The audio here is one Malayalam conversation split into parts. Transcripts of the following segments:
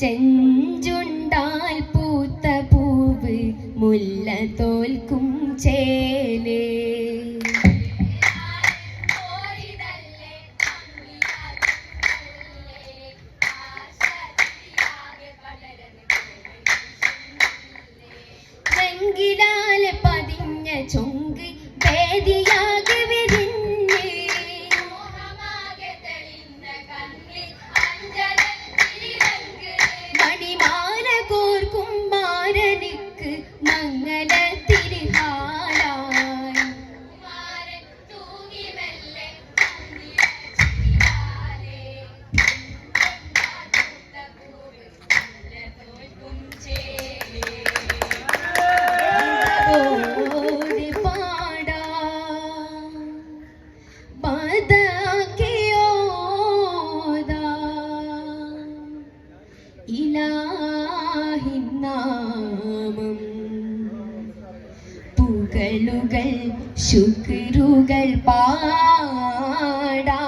ചെഞ്ചുണ്ടാൽ പൂത്ത പൂവ് മുല്ല തോൽക്കും ചേലേ. ചൊങ്ക് വേദിയാകെ ഇലാഹിന്നാമം പുകളുകൾ ശുക്രുകൾ പാടാ.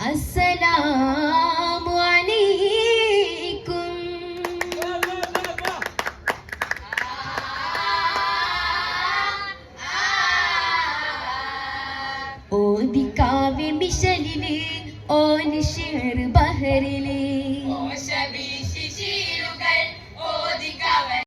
അസ്സലാമു ഓതിക്കാവ്യ മിഷലിൽ ഓനിഷേർ ബഹറിൽ.